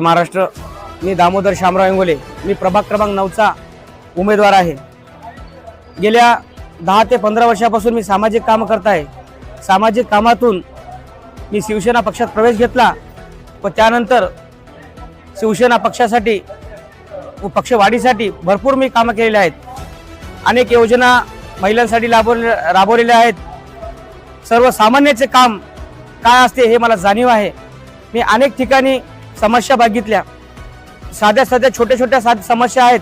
महाराष्ट्र मी दामोदर शामराव इंगोले मी प्रभाग क्रमांक नऊचा उमेदवार आहे. गेल्या दहा ते पंधरा वर्षापासून मी सामाजिक कामं करत आहे. सामाजिक कामातून मी शिवसेना पक्षात प्रवेश घेतला व त्यानंतर शिवसेना पक्षासाठी व पक्षवाढीसाठी भरपूर मी कामं केलेली आहेत. अनेक योजना महिलांसाठी राबवले राबवलेल्या आहेत. सर्वसामान्याचे काम काय असते हे मला जाणीव आहे. मी अनेक ठिकाणी समस्या बघितल्या. साध्या साध्या छोट्या छोट्या साध समस्या आहेत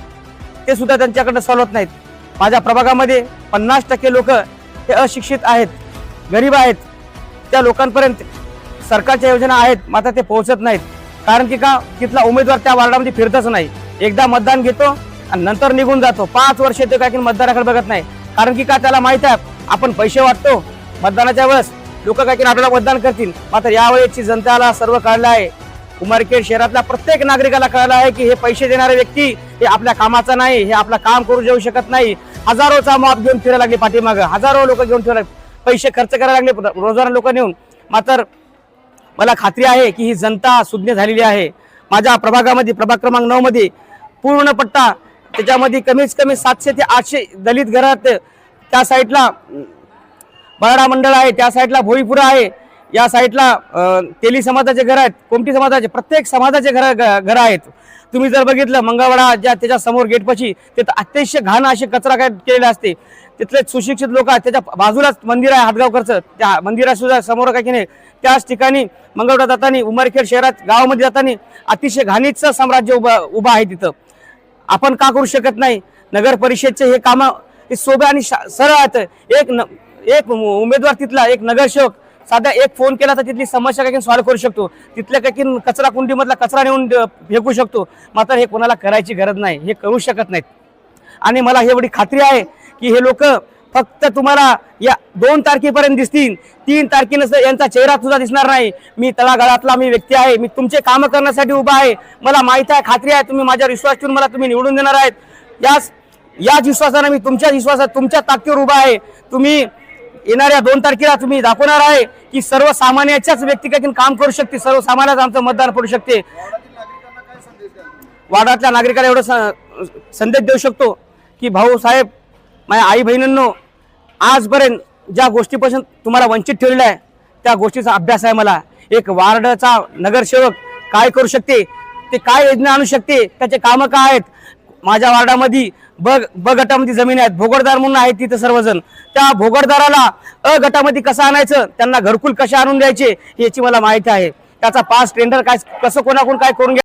ते सुद्धा त्यांच्याकडनं सॉल्व होत नाहीत. माझ्या प्रभागामध्ये पन्नास टक्के लोक हे अशिक्षित आहेत गरीब आहेत. त्या लोकांपर्यंत सरकारच्या योजना आहेत मात्र ते पोहोचत नाहीत. कारण की का तिथला उमेदवार त्या वार्डामध्ये फिरतच नाही. एकदा मतदान घेतो आणि नंतर निघून जातो. पाच वर्ष ते काय की मतदानाकडे बघत नाही. कारण की का त्याला माहीत आहे आपण पैसे वाटतो. मतदानाच्या वेळेस लोक काय की आपल्याला मतदान करतील. मात्र यावेळेची जनतेला सर्व कळलं आहे. उमरखेड शहरातल्या प्रत्येक नागरिकाला कळलं आहे की हे पैसे देणारे व्यक्ती हे आपल्या कामाचा नाही हे आपलं काम करू देऊ शकत नाही. हजारोचा माप घेऊन फिरायला लागले पाठीमागं. हजारो लोक घेऊन फिरायला पैसे खर्च करायला लागले रोजगार लोक नेऊन. मात्र मला खात्री आहे की ही जनता सुज्ञ झालेली आहे. माझ्या प्रभागामध्ये प्रभाग क्रमांक नऊ मध्ये पूर्ण पट्टा त्याच्यामध्ये कमीत कमी सातशे ते आठशे दलित घरात त्या साईडला बराडा मंडळ आहे त्या साईडला भोईपुरा आहे. या साईडला तेली समाजाचे घर आहेत कोमटी समाजाचे प्रत्येक समाजाचे घर घर आहेत. तुम्ही जर बघितलं मंगळवाडा ज्या त्याच्यासमोर गेटपाशी तिथं अतिशय घाण अशी कचरा काय केलेला असते. तिथले सुशिक्षित लोक आहेत त्याच्या बाजूलाच मंदिर आहे हातगावकरचं. त्या मंदिरासुद्धा समोर काय की नाही त्याच ठिकाणी मंगळवाडा जाताना उमरखेड शहरात गावामध्ये जाताना अतिशय घाणीचं साम्राज्य उभं उभं आहे तिथं. आपण का करू शकत नाही? नगर परिषदचे हे कामं हे सोबे आणि शा- सरळ आहेत. एक न एक उमेदवार तिथला एक नगरसेवक साधा एक फोन केला तर तिथली समस्या काही सॉल्व्ह करू शकतो. तिथल्या काही कचरा कुंडीमधला कचरा नेऊन फेकू शकतो. मात्र हे कोणाला करायची गरज नाही. हे करू शकत नाहीत. आणि मला एवढी खात्री आहे की हे लोक फक्त तुम्हाला या दोन तारखेपर्यंत दिसतील. तीन तारखेनं यांचा चेहरा सुद्धा दिसणार नाही. मी तळागाळातला मी व्यक्ती आहे. मी तुमचे कामं करण्यासाठी उभा आहे. मला माहिती आहे खात्री आहे. तुम्ही माझ्या विश्वास ठेवून मला तुम्ही निवडून देणार आहेत. याच याच विश्वासानं मी तुमच्या विश्वासात तुमच्या ताकदीवर उभा आहे. तुम्ही येणाऱ्या दोन तारखेला तुम्ही दाखवणार आहे की सर्वसामान्याच्याच व्यक्ती काम करू शकते सर्वसामान्याच आमचं मतदान पडू शकते. वाडातल्या नागरिकाला एवढं स- संदेश देऊ शकतो की भाऊ साहेब माझ्या आई बहिणींनो आजपर्यंत ज्या गोष्टीपासून तुम्हाला वंचित ठेवलेलं आहे त्या गोष्टीचा अभ्यास आहे मला. एक वार्डचा नगरसेवक काय करू शकते? ते काय योजना आणू शकते? त्याचे कामं काय आहेत? माझ्या वार्डामध्ये ब ब गटामध्ये जमीन आहेत. भोगडदार म्हणून आहेत तिथं सर्वजण. त्या भोगडदाराला अ गटामध्ये कसं आणायचं? त्यांना घरकुल कसे आणून द्यायचे? याची मला माहिती आहे. त्याचा पास टेंडर काय कसं कोणाकडून काय करून